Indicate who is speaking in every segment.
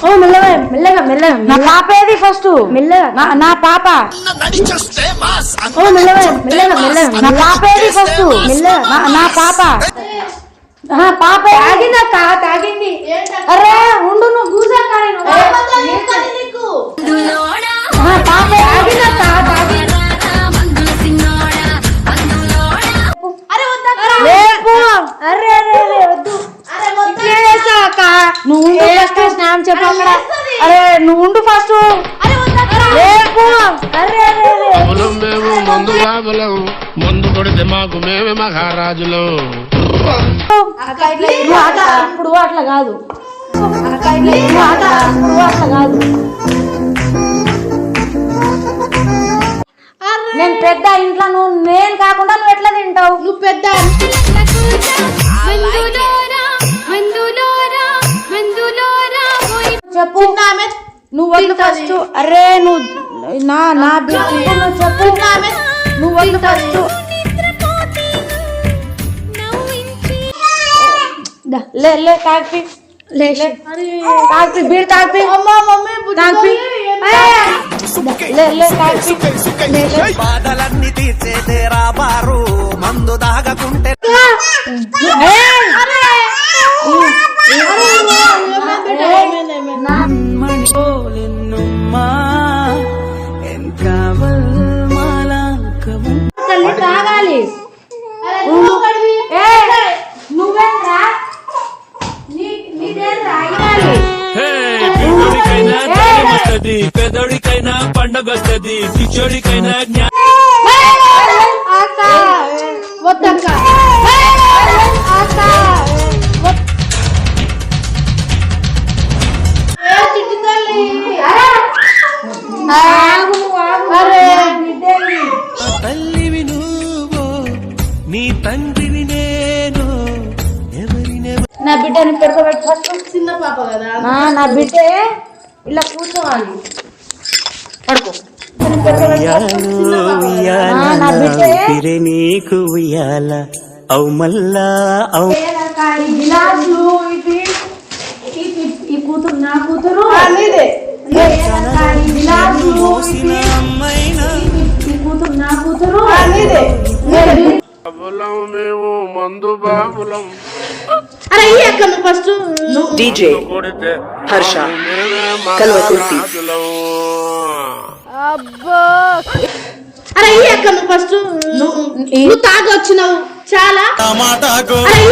Speaker 1: ఓ మెల్లగా మెల్లగా మెల్లగా
Speaker 2: నా పాప ఏది ఫస్ట్
Speaker 1: మెల్లగా.
Speaker 2: నా నా పాప?
Speaker 1: ఓ మెల్లగా మెల్లగా మెల్లగా.
Speaker 2: నా పాప ఏది ఫస్ట్
Speaker 1: మెల్లగా.
Speaker 2: నా నా పాప? ఆ, పాప ఏది?
Speaker 1: తాగిందక్క తాగింది.
Speaker 2: అరే ఉండు నువ్వు కూసాక పాప ఏది?
Speaker 1: తాగిందక్క తాగింది.
Speaker 2: లేపు
Speaker 1: అరే అరే అరే వద్దు ఇట్లే చేస్తావా అక్క
Speaker 2: నువ్వు ఉండు ఫస్ట్
Speaker 1: స్నానం చెప్పక్కడ
Speaker 2: అరే నువ్వు ఉండు ఫస్ట్
Speaker 3: మేము మందు బాబులం మందు కొడితే మాకు మేమే మహారాజులం.
Speaker 2: నువ్వు అట్లా ఇప్పుడు అట్లా కాదు.
Speaker 1: అక్క ఇట్లా
Speaker 2: నువ్వు అట్లా ఇప్పుడు అట్లా కాదు. నేను పెద్ద ఇంట్లో నువ్వు నేను కాకుండా నువ్వు ఎట్లా తింటావు?
Speaker 1: నువ్వు పెద్ద
Speaker 2: చెప్పు.
Speaker 1: ఆమె
Speaker 2: నువ్వు ఫస్ట్ అరే నువ్వు నా నా బిడ్డ నువ్వు చెప్పు. నువ్వు వద్దు ఫస్ట్ దా, లే లే తాగి
Speaker 1: లేచి.
Speaker 2: తాగి బీర్ తాగి
Speaker 1: అమ్మ మమ్మీ
Speaker 2: లే లే తాగి
Speaker 4: బాధలన్నీ తీర్చే తేరా బారు. మందు దాగకుంటే
Speaker 1: అరే
Speaker 2: బిడ్డేవి.
Speaker 4: తల్లివి నువ్వు నీ తండ్రిని నేను ఎవరినే
Speaker 2: నా బిడ్డని పెట్టుకోబెట్టి ఫస్ట్
Speaker 1: చిన్న పాప కదా
Speaker 2: నా నా బిడ్డే ఇలా కూర్చోవాలి పడుకో
Speaker 4: పిరే నీకు ఉయ్యాల అవు మల్లా అవు
Speaker 2: ఈ కూతురు నా కూతురు. ఈ కూతురు నా కూతురు.
Speaker 3: మేము మందు బాబులం.
Speaker 1: అరే ఈ అక్క నువ్వు ఫస్ట్
Speaker 5: హర్ష కల్వకుర్తి
Speaker 1: అబ్బో. అరే ఈ అక్క నువ్వు ఫస్ట్ నువ్వు తాగి వచ్చినావు చాలా.
Speaker 4: మాటకు
Speaker 1: అరే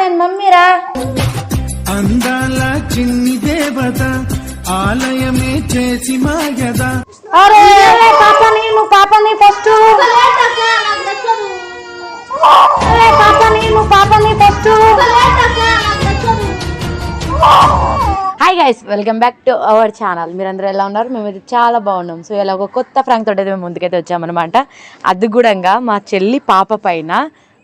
Speaker 2: నేను మమ్మీరా.
Speaker 4: అందాల చిన్ని దేవత ఆలయమే చేసి మాయదా.
Speaker 2: అరే పాపని నువ్వు పాపని ఫస్ట్ అరే పాపని నువ్వు పాపని first hi guys welcome back to our channel మీరందరూ ఎలా ఉన్నారు? మేమైతే చాలా బాగున్నాం. సో ఇలా ఒక కొత్త ఫ్రాంక్ తోటి అయితే మేము ముందుకైతే వచ్చామన్నమాట. అది కూడా మా చెల్లి పాప పైన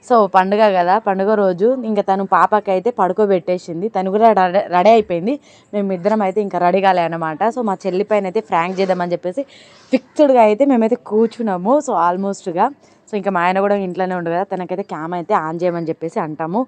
Speaker 2: సో పండుగ కదా పండుగ రోజు ఇంకా తను పాపకి అయితే పడుకోబెట్టేసింది. తను కూడా రెడీ రెడీ అయిపోయింది. మేమిద్దరం అయితే ఇంకా రెడీ కాలే అనమాట సో మా చెల్లి పైన అయితే ఫ్రాంక్ చేద్దామని చెప్పేసి ఫిక్స్డ్గా అయితే మేమైతే కూర్చున్నాము. సో ఆల్మోస్ట్గా సో ఇంకా మా ఆయన కూడా ఇంట్లోనే ఉండు కదా తనకైతే క్యామ్ అయితే ఆన్ చేయమని చెప్పేసి అంటాము.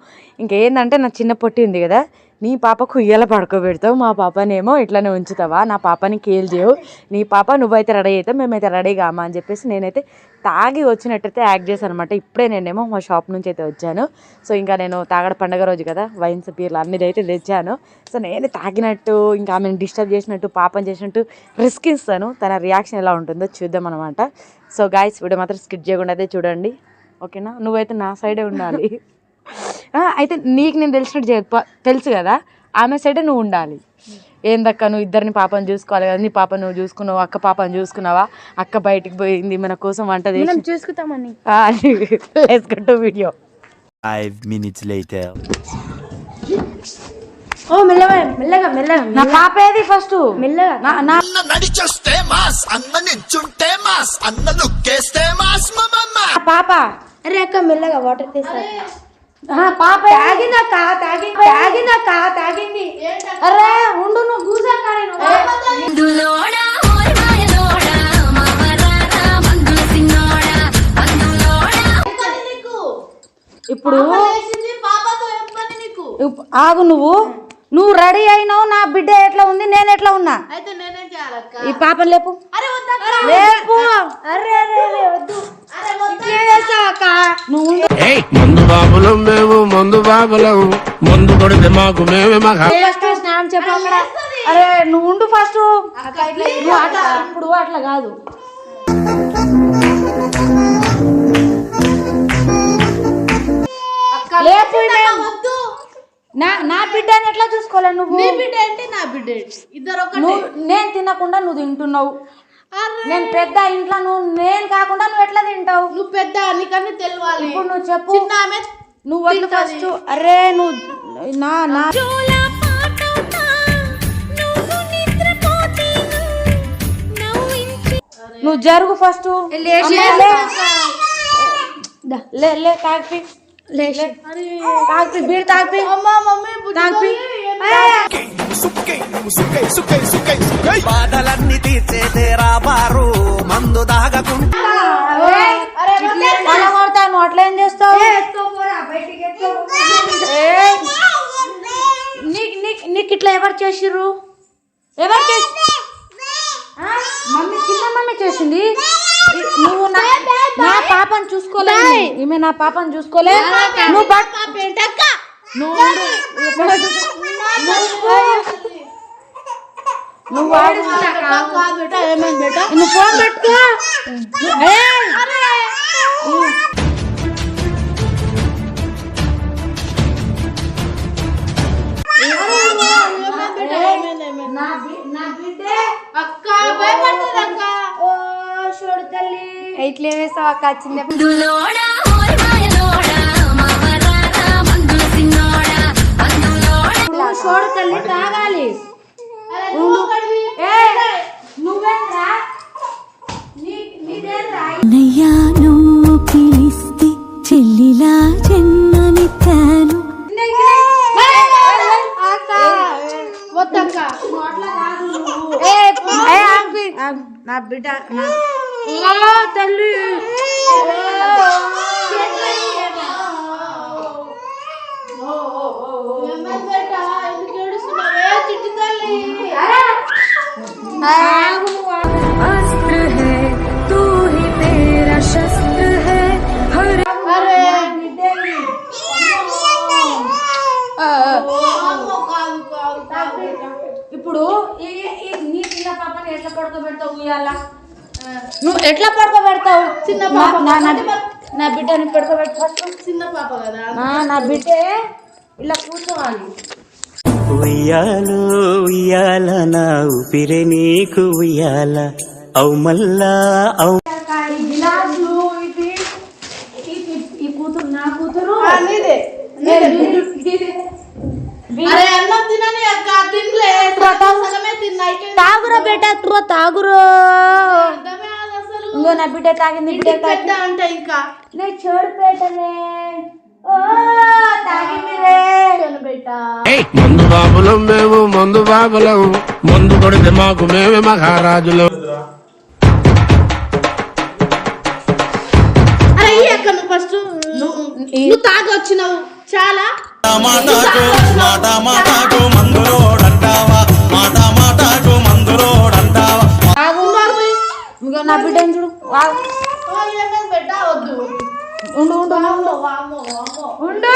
Speaker 2: ఇంకేందంటే నా చిన్న పొట్టి ఉంది కదా నీ పాపకు ఉయ్యాల పడుకోబెడతావు మా పాపనేమో ఇట్లానే ఉంచుతావా? నా పాపని కేల్ చేయవు. నీ పాప నువ్వైతే రెడీ అవుతావు మేమైతే రెడీ కామా అని చెప్పేసి నేనైతే తాగి వచ్చినట్టయితే యాక్ట్ చేశాను అనమాట ఇప్పుడే నేనేమో మా షాప్ నుంచి అయితే వచ్చాను. సో ఇంకా నేను తాగడ పండగ రోజు కదా వైన్స్ బీర్లు అన్ని అయితే తెచ్చాను. సో నేను తాగినట్టు ఇంకా ఆమెను డిస్టర్బ్ చేసినట్టు పాపం చేసినట్టు రిస్క్ ఇస్తాను. తన రియాక్షన్ ఎలా ఉంటుందో చూద్దాం అనమాట సో గాయస్ వీడియో మాత్రం స్కిట్ చేయకుండా అయితే చూడండి. ఓకేనా? నువ్వైతే నా సైడే ఉండాలి. అయితే నీకు నేను తెలిసినట్టు చెప్ప తెలుసు కదా? ఆమె సైడే నువ్వు ఉండాలి. ఏందక్క నువ్వు ఇద్దరిని పాపను చూసుకోవాలి కదా? నీ పాప నువ్వు చూసుకున్నావు? అక్క పాపను చూసుకున్నావా? అక్క బయటికి పోయింది మన కోసం వంట చేసి
Speaker 1: చూసుకుంటామని
Speaker 2: let's go to video
Speaker 4: five minutes later
Speaker 1: ఓ మెల్లగా మెల్లగా మెల్లగా
Speaker 2: నా పాప ఏది ఫస్ట్
Speaker 1: మెల్లగా.
Speaker 2: నా నా
Speaker 5: అన్న నడిచొస్తే మాస్ అన్న నించుంటే మాస్ అన్న లుక్కేస్తే మాస్
Speaker 2: పాప.
Speaker 1: అరే అక్క మెల్లగా వాటర్ తీసా
Speaker 2: పాప?
Speaker 1: తాగిందక్క తాగింది తాగిందక్క తాగింది.
Speaker 2: అరే ఉండు నువ్వు నేను ఇప్పుడు ఇప్- ఆగు నువ్వు. నువ్వు రెడీ అయినావు నా బిడ్డ ఎట్లా ఉంది నేను ఎట్లా ఉన్నా?
Speaker 1: అయితే నేనేం చేయాలక్క?
Speaker 2: ఈ పాపని లేపు. లేపు.
Speaker 1: అరే అరే అరే వద్దు.
Speaker 3: మందు బాబులం మేము మందు బాబులం. మందు కొడితే మాకు మేమే మగారం
Speaker 2: ఫస్ట్ స్నానం చెప్పు అక్కడ. అరే నువ్వు ఉండు ఫస్ట్. నువ్వు అట్లా ఇప్పుడు అట్లా కాదు. లేపు నా నా బిడ్డని ఎట్లా చూసుకోలే నువ్వు?
Speaker 1: నీ బిడ్డ ఏంటి నా బిడ్డ? ఇద్దరు
Speaker 2: నేను తినకుండా నువ్వు తింటున్నావు. నేను పెద్ద ఇంట్లో నువ్వు నేను కాకుండా నువ్వు ఎట్లా తింటావు?
Speaker 1: నువ్వు పెద్ద నీకన్నీ తెలియాలి
Speaker 2: ఇప్పుడు నువ్వు చెప్పు. నువ్వు వద్దు ఫస్ట్ అరే నువ్వు నా నా
Speaker 6: నువ్వు
Speaker 2: జరుగు ఫస్ట్ లే. లే తాగిపి. తాగిపి బీర్ తాగిపి.
Speaker 1: అమ్మా మమ్మీ
Speaker 2: తాగిపి.
Speaker 5: బాధలన్నీ తీర్చేదేరా బారు మందు దాగకుండా
Speaker 2: అట్లా చేస్తావు? నీకు ఇట్లా ఎవరు చేసిర్రు? ఎవరు చేసి? మమ్మీ చిన్న మమ్మీ చేసింది. నువ్వు నా నా పాపను చూసుకోలే ఈమె నా పాపను చూసుకోలే. నువ్వు నువ్వు. నువ్వు వాడు
Speaker 1: ఏమైంది బేట
Speaker 2: నువ్వు ఫోన్ పెట్టుకో ఏయ్! నా బి- నా బిడ్డే
Speaker 1: అక్క భయపడుతుంది
Speaker 2: పడుకోబెడతావు ఇవాళ నువ్వు ఎట్లా పడుకోబెడతావు?
Speaker 1: చిన్న పాప.
Speaker 2: నా- బిడ్డని పడుకోబెట్టు ఫస్ట్
Speaker 1: చిన్న పాప కదా.
Speaker 2: నా- నా బిడ్డే ఇలా కూర్చోవాలి.
Speaker 4: ఉయ్యాలో ఉయ్యాల నా ఊపిరే నీకు ఉయ్యాల. అవు మల్లా అవు
Speaker 2: ఈ గిలాసులు ఇది ఈ- ఈ- ఈ కూతురు నా కూతురు
Speaker 1: ఆ, నీదే
Speaker 2: ఏ, వీడు- వీడు- వీడు-
Speaker 1: అరే అన్నం తినని అక్క తినలే సగం సగమే తిన్నా అయితే
Speaker 2: త్రో తాగురు. ఇంకో నా బిడ్డ తాగింది బిడ్డ
Speaker 1: ఇంటికి పెద్ద
Speaker 2: తాగింది
Speaker 1: అంటే ఇంకా.
Speaker 2: నేను చోడు పెట్టనే ఓ తాగింది రే.
Speaker 1: బేట
Speaker 3: ఏయ్ మందు బాబులం మేము మందు బాబులం. మందు కొడితే మాకు మేమే మహారాజులం.
Speaker 1: అరే నువ్వు ఫస్ట్ నువ్వు చాలా.
Speaker 5: మాట మందులోడంటావా మాట
Speaker 2: ఇంకో నా బిడ్డ చూడు? ఉండు ఉండు. ఉండు.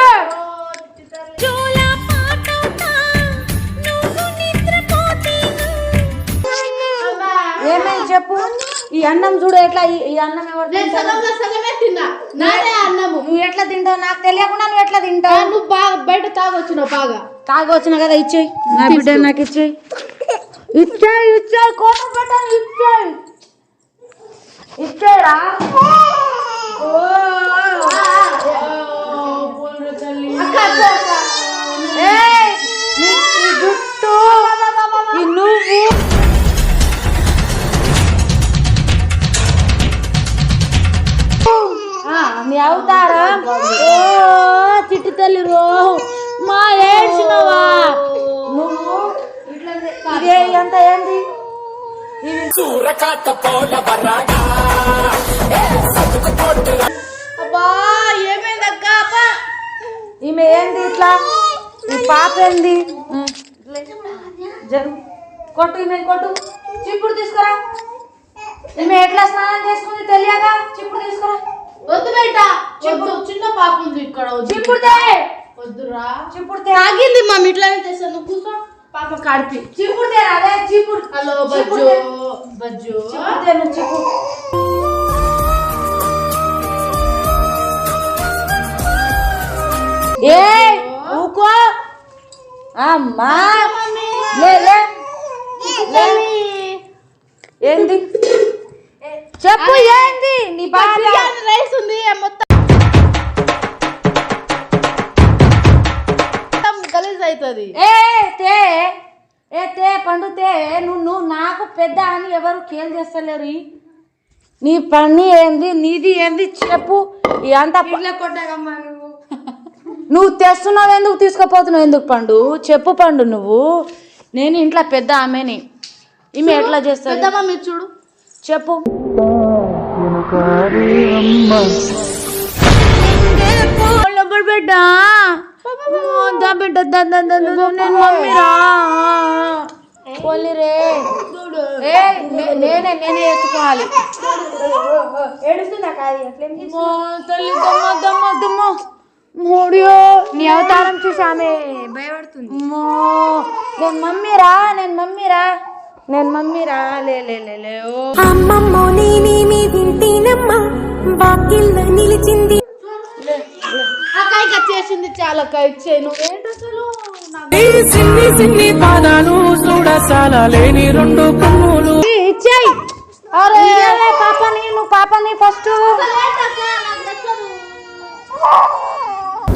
Speaker 2: ఏమైంది చెప్పు? ఈ అన్నం చూడు ఎట్లా ఈ అన్నం ఎవరు
Speaker 1: అన్నము.
Speaker 2: నువ్వు ఎట్లా తింటావు? నాకు తెలియకుండా నువ్వు ఎట్లా తింటావు?
Speaker 1: నువ్వు బాగా బయట తాగొచ్చినావు బాగా.
Speaker 2: తాగొచ్చిన కదా ఇచ్చేయి. నా బిడ్డ నాకు ఇచ్చేయి. ఇచ్చేయి ఇచ్చేయి కోట పెట్టాను ఇచ్చేయి. ఇచ్చేయరా
Speaker 1: అక్క అక్క,
Speaker 2: ఇట్లా ఈ పాప ఏంది. జరు. కొట్టు ఈమె కొట్టు. చిప్పుడు తీసుకురా. ఈమె ఎట్లా స్నానం చేసుకుంది తెలియదా చిప్పుడు తీసుకురా.
Speaker 1: వద్దు బేట. వద్దు. చిన్న పాప ఉంది ఇక్కడ. వద్దు.
Speaker 2: చిప్పుడు తే.
Speaker 1: వద్దురా.
Speaker 2: చిప్పుడు తే.
Speaker 1: తాగింది మమ్మీ ఇట్లానే తెస్తాను నువ్వు కూర్చో. పాప కాడిపి.
Speaker 2: చిప్పుడు అదే చిప్పుడు.
Speaker 1: హలో
Speaker 2: చిప్పుడు
Speaker 1: బజ్జో. బజ్జో.
Speaker 2: చిప్పుడు చిప్పుడు. అమ్మా. ఏంది? చెప్పు ఏంది? నీ బాధ
Speaker 1: రైస్ ఉంది మొత్తం గలీజ్ అవుతుంది.
Speaker 2: ఏ తే ఏ తే పండు తే నువ్వు నాకు పెద్ద అని ఎవరు కేల్ చేస్తలేరు. నీ పని ఏంది నీది ఏంది చెప్పు. అంత
Speaker 1: కొట్టాకమ్మా నువ్వు.
Speaker 2: నువ్వు తెస్తున్నావు ఎందుకు తీసుకుపోతున్నావు ఎందుకు పండు? చెప్పు పండు నువ్వు. నేను ఇంట్లో పెద్ద ఆమెని. ఈమె ఎట్లా
Speaker 1: పెద్దమ్మ మీరు చూడు.
Speaker 2: చెప్పు. బిడ్డ. నేను మమ్మీరా పోలిరే ఏ నే- నేనే నేనే ఎత్తుకోవాలి. అమ్మో, తల్లి దమ్మ దమ్మ దమ్మ. మోడియో నీ అవతారం చూసి ఆమె భయపడుతుంది. నేను మమ్మీరా నేను మమ్మీరా నేను మమ్మీరా లే లే లే లే ఓ.
Speaker 6: అమ్మమ్మో నేనేమి వింటేనమ్మా వాకిల్లో నిలిచింది.
Speaker 1: చేసింది చాలా అక్క ఇచ్చే నువ్వేంటి అసలు?
Speaker 7: సిన్ని సిన్ని పాదాలు చూడసాల లేని రెండు కన్నులు.
Speaker 2: ఇచ్చేయి అరే పాపని నువ్వు పాపని ఫస్ట్
Speaker 1: Ah!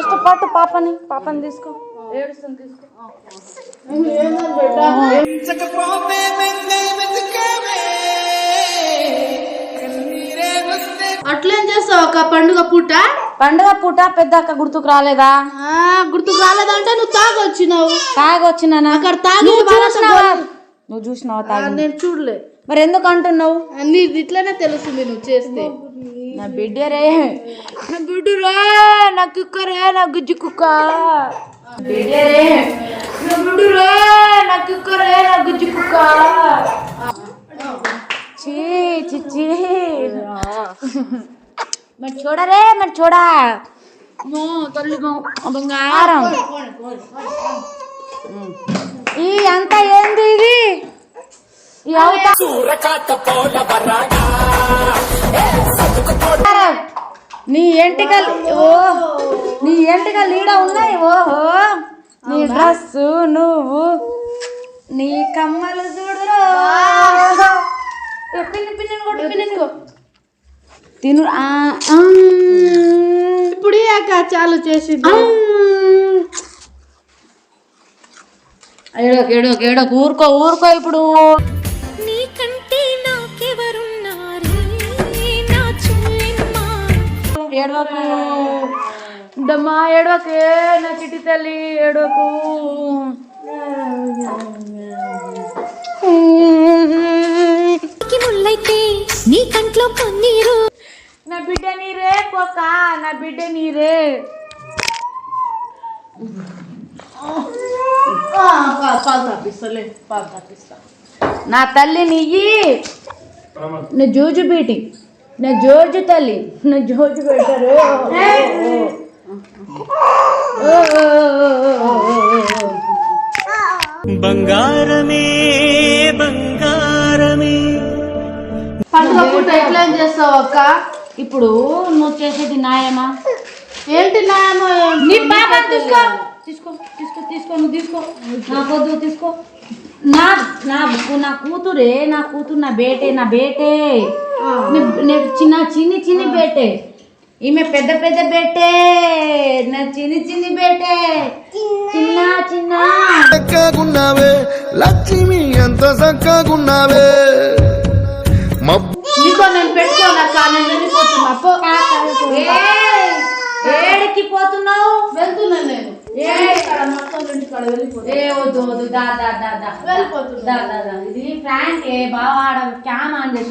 Speaker 2: ఫస్ట్ పట్టు పాపని పాపని తీసుకో. ఏడుస్తుంది తీసుకో.
Speaker 1: అట్లేం చేస్తావు అక్క? పండుగ పూట?
Speaker 2: పండుగ పూట పెద్ద అక్క గుర్తుకు రాలేదా?
Speaker 1: గుర్తుకు రాలేదంటే నువ్వు తాగొచ్చినావు.
Speaker 2: తాగొచ్చినానా?
Speaker 1: అక్కడ తాగి
Speaker 2: నువ్వు చూసినావా? తాగి
Speaker 1: నేను చూడలే.
Speaker 2: మరి ఎందుకు అంటున్నావు?
Speaker 1: నీది ఇట్లనే తెలుస్తుంది నువ్వు చేస్తే.
Speaker 2: నా బిడ్డరే నా బిడ్డరే నా కుక్కరే నా గుజ్జు కుక్క. బిడ్డరే నా బిడ్డరే నా కుక్కరే నా గుజ్జు కుక్క. చీ చీ చీ. మరి చూడరే మరి చూడా. తల్లి బంగారం ఈ అంతా ఏంది ఇది? ఈ అవుతా. నీ ఎంటికలు ఓ నీ ఎంటికలు ఈడ ఉన్నాయి. ఓహో నీ డ్రెస్ నువ్వు. నీ కమ్మలు చూడురో. పిన్ని కొట్టు తిను
Speaker 1: ఇప్పుడు అక్క చాలు చేసింది
Speaker 2: ఆ. ఏడోకు ఏడోకు ఏడోకు ఊరుకో ఊరుకో ఇప్పుడు. ఏడవకు. డమ్మా ఏడవకే. నా చిట్టి తల్లి ఏడవకు.
Speaker 6: కి ముల్లైతే నీ కంట్లో కన్నీరు
Speaker 2: నా బిడ్డ నీరే కోక నా బిడ్డ నీరే.
Speaker 1: ఆ, పా- పాలు తాపిస్తలే పాలు తాపిస్తా.
Speaker 2: నా తల్లి నీయి. నా జోజు బేటి. నా జోజు తల్లి. నా జోజు పెట్టారు
Speaker 4: బంగారమే బంగారమే.
Speaker 1: పండుగ పూట ఎట్లా చేస్తావు అక్క.
Speaker 2: ఇప్పుడు నువ్వు చేసేది న్యాయమా?
Speaker 1: ఏంటి నాయనో
Speaker 2: నీ పాప తీసుకో. తీసుకో తీసుకో తీసుకో నువ్వు తీసుకో. నాకొద్దు తీసుకో. నా నా నా కూతురే నా కూతురు నా బేటే నా బేటే. చిన్న చిన్ని చిన్ని బేటే. ఈమె పెద్ద పెద్ద బేటే. నా చిన్ని చిన్ని బేటే. చిన్న. చిన్న
Speaker 5: చక్కగున్నావే లక్ష్మి ఎంత చక్కగున్నావే. మబ్బు
Speaker 1: నీతో నేను పెట్టుకోనక్క నేను వెళ్ళిపోతున్నా.
Speaker 2: ఏడికి పోతున్నావు?
Speaker 1: వెళ్తున్నాను నేను.
Speaker 2: ఏ వద్దు వద్దు దా దా దా దా. దా ఇది ఫ్రాంక్ ఏ బాగా ఆడ క్యామ్ ఆన్ చేసి